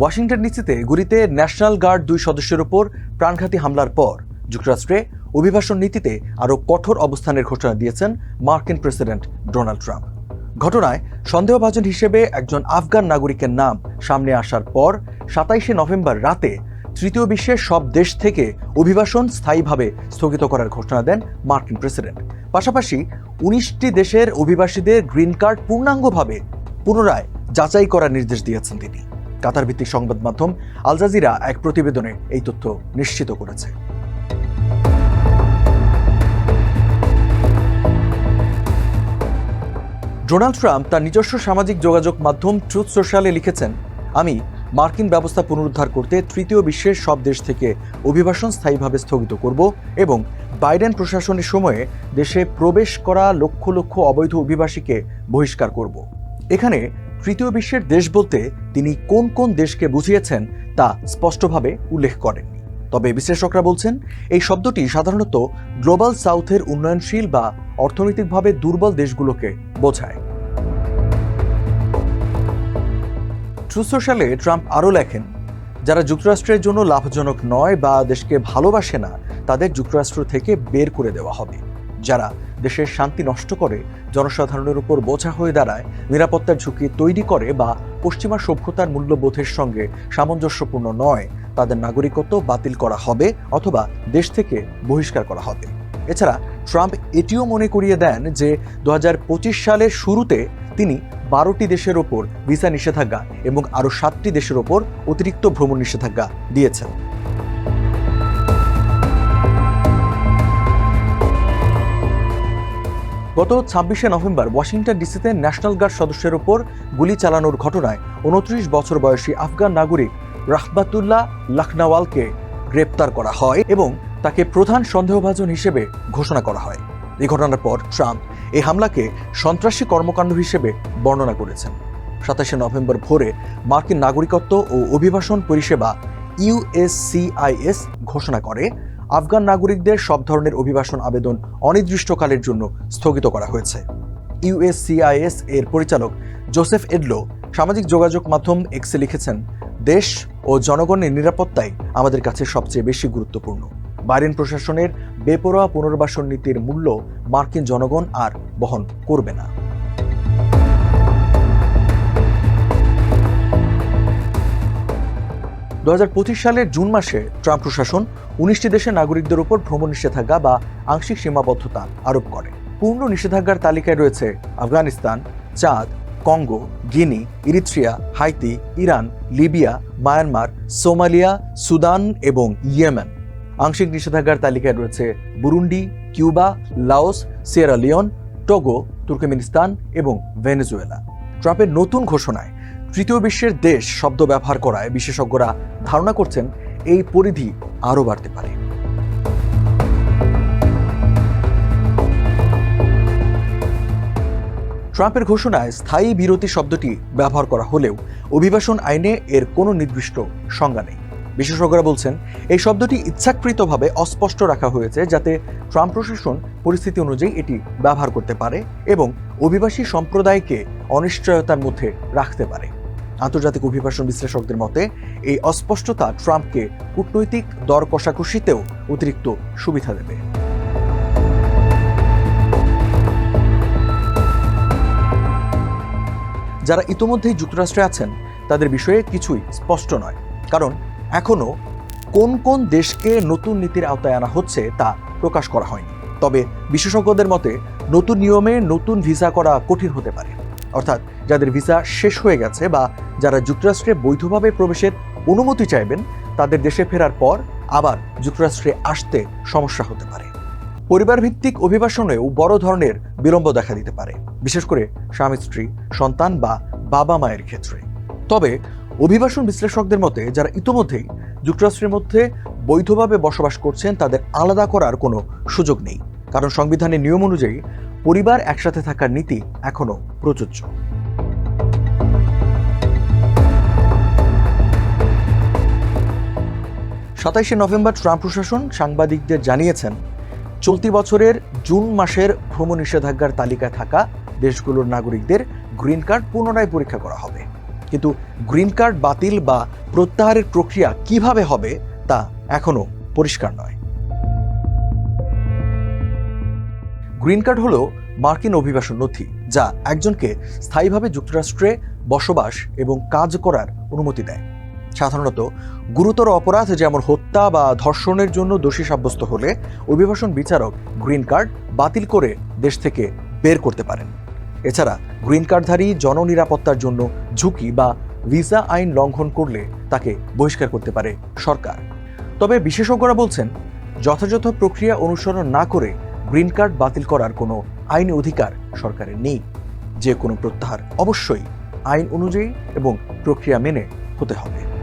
Washington ডিসিতে গুলিতে national guard দুই সদস্যের উপর প্রাণঘাতী হামলার পর যুক্তরাষ্ট্রে অভিবাসন নীতিতে আরও কঠোর অবস্থানের ঘোষণা দিয়েছেন মার্কিন প্রেসিডেন্ট ডোনাল্ড ট্রাম্প। ঘটনায় সন্দেহভাজন হিসেবে একজন আফগান নাগরিকের নাম সামনে আসার পর সাতাইশে নভেম্বর রাতে তৃতীয় বিশ্বের সব দেশ থেকে অভিবাসন স্থায়ীভাবে স্থগিত করার ঘোষণা দেন মার্কিন প্রেসিডেন্ট। পাশাপাশি উনিশটি দেশের অভিবাসীদের গ্রিন কার্ড পূর্ণাঙ্গভাবে পুনরায় যাচাই করার নির্দেশ দিয়েছেন তিনি। কাতার ভিত্তিক সংবাদ মাধ্যম আল জাজিরা এক প্রতিবেদনে এই তথ্য নিশ্চিত করেছে। ডোনাল্ড ট্রাম্প তার নিজস্ব সামাজিক যোগাযোগ মাধ্যম ট্রুথ সোশ্যালে লিখেছেন, আমি মার্কিন ব্যবস্থা পুনরুদ্ধার করতে তৃতীয় বিশ্বের সব দেশ থেকে অভিবাসন স্থায়ীভাবে স্থগিত করব এবং বাইডেন প্রশাসনের সময়ে দেশে প্রবেশ করা লক্ষ লক্ষ অবৈধ অভিবাসীকে বহিষ্কার করব। এখানে তৃতীয় বিশ্বের দেশ বলতে তিনি কোন কোন দেশকে বুঝিয়েছেন তা স্পষ্টভাবে উল্লেখ করেননি। তবে বিশ্লেষকরা বলছেন, এই শব্দটি সাধারণত গ্লোবাল সাউথের উন্নয়নশীল বা অর্থনৈতিকভাবে দুর্বল দেশগুলোকে বোঝায়। ট্রু সোশ্যালে ট্রাম্প আরও লেখেন, যারা যুক্তরাষ্ট্রের জন্য লাভজনক নয় বা দেশকে ভালোবাসে না, তাদের যুক্তরাষ্ট্র থেকে বের করে দেওয়া হবে। যারা দেশের শান্তি নষ্ট করে জনসাধারণের উপর বোঝা হয়ে দাঁড়ায়, নিরাপত্তার ঝুঁকি তৈরি করে বা পশ্চিমা সভ্যতার মূল্যবোধের সঙ্গে সামঞ্জস্যপূর্ণ নয়, তাদের নাগরিকত্ব বাতিল করা হবে অথবা দেশ থেকে বহিষ্কার করা হবে। এছাড়া ট্রাম্প এটিও মনে করিয়ে দেন যে দু হাজার পঁচিশ সালের শুরুতে তিনি বারোটি দেশের ওপর ভিসা নিষেধাজ্ঞা এবং আরও সাতটি দেশের ওপর অতিরিক্ত ভ্রমণ নিষেধাজ্ঞা দিয়েছেন। গত ছাব্বিশে নভেম্বর ওয়াশিংটন ডিসিতে ন্যাশনাল গার্ড সদস্যের ওপর গুলি চালানোর ঘটনায় উনত্রিশ বছর বয়সী আফগান নাগরিক রাহবাতুল্লাহ লাখনাওয়ালকে গ্রেপ্তার করা হয় এবং তাকে প্রধান সন্দেহভাজন হিসেবে ঘোষণা করা হয়। এই ঘটনার পর ট্রাম্প এই হামলাকে সন্ত্রাসী কর্মকাণ্ড হিসেবে বর্ণনা করেছেন। সাতাশে নভেম্বর ভোরে মার্কিন নাগরিকত্ব ও অভিবাসন পরিষেবা ইউএসসিআইএস ঘোষণা করে আফগান নাগরিকদের সব ধরনের অভিবাসন আবেদন অনির্দিষ্টকালের জন্য স্থগিত করা হয়েছে। ইউএসসিআইএস এর পরিচালক জোসেফ এডলো সামাজিক যোগাযোগ মাধ্যম এক্সে লিখেছেন, দেশ ও জনগণের নিরাপত্তাই আমাদের কাছে সবচেয়ে বেশি গুরুত্বপূর্ণ। বাইডেন প্রশাসনের বেপরোয়া পুনর্বাসন নীতির মূল্য মার্কিন জনগণ আর বহন করবে না। দু হাজার পঁচিশ সালের জুন মাসে ট্রাম্প প্রশাসন উনিশটি দেশের নাগরিকদের উপর ভ্রমণ নিষেধাজ্ঞা বা আংশিক সীমাবদ্ধতা আরোপ করে। পূর্ণ নিষেধাজ্ঞার তালিকায় রয়েছে Afghanistan, Chad, Congo, Guinea, Eritrea, Haiti, Iran, Libya, Myanmar, Somalia, Sudan এবং ইয়েমেন। আংশিক নিষেধাজ্ঞার তালিকায় রয়েছে Burundi, Cuba, Laos, Sierra Leone, Togo, Turkmenistan এবং ভেনেজুয়েলা। ট্রাম্পের নতুন ঘোষণায় তৃতীয় বিশ্বের দেশ শব্দ ব্যবহার করায় বিশেষজ্ঞরা ধারণা করছেন এই পরিধি আরও বাড়তে পারে। ট্রাম্পের ঘোষণায় স্থায়ী বিরতি শব্দটি ব্যবহার করা হলেও অভিবাসন আইনে এর কোনো নির্দিষ্ট সংজ্ঞা নেই। বিশেষজ্ঞরা বলছেন, এই শব্দটি ইচ্ছাকৃতভাবে অস্পষ্ট রাখা হয়েছে যাতে ট্রাম্প প্রশাসন পরিস্থিতি অনুযায়ী এটি ব্যবহার করতে পারে এবং অভিবাসী সম্প্রদায়কে অনিশ্চয়তার মধ্যে রাখতে পারে। আন্তর্জাতিক অভিবাসন বিশ্লেষকদের মতে, এই অস্পষ্টতা ট্রাম্পকে কূটনৈতিক দর কষাকষিতেও অতিরিক্ত সুবিধা দেবে। যারা ইতোমধ্যেই যুক্তরাষ্ট্রে আছেন, তাদের বিষয়ে কিছুই স্পষ্ট নয়। কারণ এখনও কোন কোন দেশকে নতুন নীতির আওতায় আনা হচ্ছে তা প্রকাশ করা হয়নি। তবে বিশেষজ্ঞদের মতে, নতুন নিয়মে নতুন ভিসা করা কঠিন হতে পারে। অর্থাৎ যাদের ভিসা শেষ হয়ে গেছে বা যারা যুক্তরাষ্ট্রে বৈধভাবে প্রবেশের অনুমতি চাইবেন, তাদের দেশে ফেরার পর আবার যুক্তরাষ্ট্রে আসতে সমস্যা হতে পারে। পরিবার ভিত্তিক অভিবাসনেও বড় ধরনের বিলম্ব দেখা দিতে পারে, বিশেষ করে স্বামী, স্ত্রী, সন্তান বা বাবা মায়ের ক্ষেত্রে। তবে অভিবাসন বিশ্লেষকদের মতে, যারা ইতোমধ্যেই যুক্তরাষ্ট্রের মধ্যে বৈধভাবে বসবাস করছেন, তাদের আলাদা করার কোনো সুযোগ নেই। কারণ সংবিধানের নিয়ম অনুযায়ী পরিবার একসাথে থাকার নীতি এখনও প্রযোজ্য। সাতাইশে নভেম্বর ট্রাম্প প্রশাসন সাংবাদিকদের জানিয়েছেন, চলতি বছরের জুন মাসের ভ্রমণ নিষেধাজ্ঞার তালিকায় থাকা দেশগুলোর নাগরিকদের গ্রিন কার্ড পুনরায় পরীক্ষা করা হবে। কিন্তু গ্রিন কার্ড বাতিল বা প্রত্যাহারের প্রক্রিয়া কীভাবে হবে তা এখনও পরিষ্কার নয়। গ্রিন কার্ড হলো মার্কিন অভিবাসন নথি, যা একজনকে স্থায়ীভাবে যুক্তরাষ্ট্রে বসবাস এবং কাজ করার অনুমতি দেয়। সাধারণত গুরুতর অপরাধ যেমন হত্যা বা ধর্ষণের জন্য দোষী সাব্যস্ত হলে অভিবাসন বিচারক গ্রিন কার্ড বাতিল করে দেশ থেকে বের করতে পারেন। এছাড়া গ্রিন কার্ডধারী জননিরাপত্তার জন্য ঝুঁকি বা ভিসা আইন লঙ্ঘন করলে তাকে বহিষ্কার করতে পারে সরকার। তবে বিশেষজ্ঞরা বলছেন, যথাযথ প্রক্রিয়া অনুসরণ না করে গ্রিন কার্ড বাতিল করার কোনো আইনি অধিকার সরকারের নেই। যে কোনো প্রত্যাহার অবশ্যই আইন অনুযায়ী এবং প্রক্রিয়া মেনে হতে হবে।